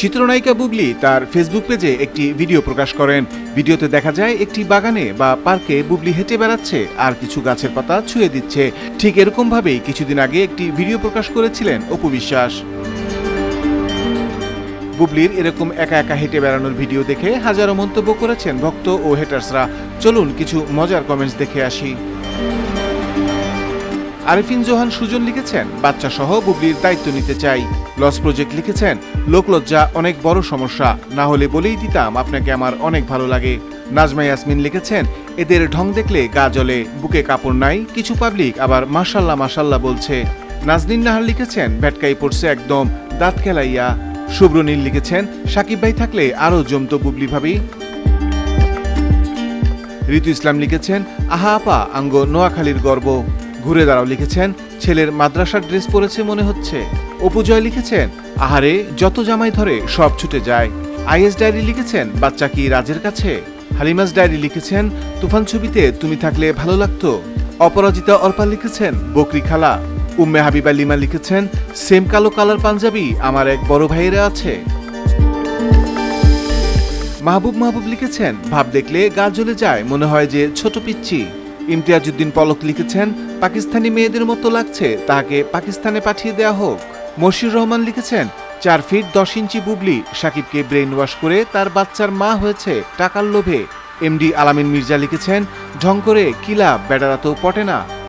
চিত্রনায়িকা বুবলি তার ফেসবুক পেজে একটি ভিডিও প্রকাশ করেন। ভিডিওতে দেখা যায়, একটি বাগানে বা পার্কে বুবলি হেঁটে বেড়াচ্ছে, আর কিছু গাছের পাতা ছুঁয়ে দিচ্ছে। ঠিক এরকমভাবেই কিছুদিন আগে একটি ভিডিও প্রকাশ করেছিলেন অপু বিশ্বাস। বুবলির এরকম একা একা হেঁটে বেড়ানোর ভিডিও দেখে হাজারো মন্তব্য করেছেন ভক্ত ও হেটার্সরা। চলুন কিছু মজার কমেন্টস দেখে আসি। আরিফিন জোহান সুজন লিখেছেন বাচ্চা সহ বুবলির দায়িত্ব নিতে চাই। লস প্রজেক্ট লিখেছেন। লোকলজ্জা অনেক বড় সমস্যা। না হলে বলেই দিতাম আপনাকে আমার অনেক ভালো লাগে। নাজমা ইয়াসমিন লিখেছেন, এদের ঢং দেখলে গা জলে বুকে কাপড় নাই, কিছু পাবলিক আবার মাসাল্লাহ মাসাল্লাহ বলছে। নাজনীন নাহার লিখেছেন, ভেটকাই পড়ছে একদম, দাঁত খেলাইয়া। শুভ্রনীল লিখেছেন, সাকিব ভাই থাকলে আরও জমতো বুবলি ভাবি। ঋতু ইসলাম লিখেছেন, আহা আপা, আঙ্গ নোয়াখালীর গর্ব। ঘুরে দাঁড়াও লিখেছেন, ছেলের মাদ্রাসার ড্রেস পরেছে মনে হচ্ছে। অপুজয় লিখেছেন, আহারে, যত জামাই ধরে সব ছুটে যায়। আইএস ডায়েরি লিখেছেন, বাচ্চা কি রাজের কাছে? হালিমাস ডায়েরি লিখেছেন, তুফান ছবিতে তুমি থাকলে ভালো লাগতো। অপরাজিতা অর্পা লিখেছেন, বকরি খালা। উম্মে হাবিবা লিমা লিখেছেন, সেম কালো কালার পাঞ্জাবি আমার এক বড় ভাইয়েরা আছে। মাহবুব মাহবুব লিখেছেন, ভাব দেখলে গা জ্বলে যায়, মনে হয় যে ছোট পিচ্ছি ইমতিয়াজউদ্দিন পলক লিখেছেন, পাকিস্তানি মেয়েদের মতো লাগছে তাকে পাকিস্তানে পাঠিয়ে দেয়া হোক। মশির রহমান লিখেছেন, চার ফিট দশ ইঞ্চি বুবলি সাকিবকে ব্রেন ওয়াশ করে তার বাচ্চার মা হয়েছে টাকার লোভে। এমডি আলামিন মির্জা লিখেছেন, ঢং করে, কিলা বেড়ারা তো পটে না।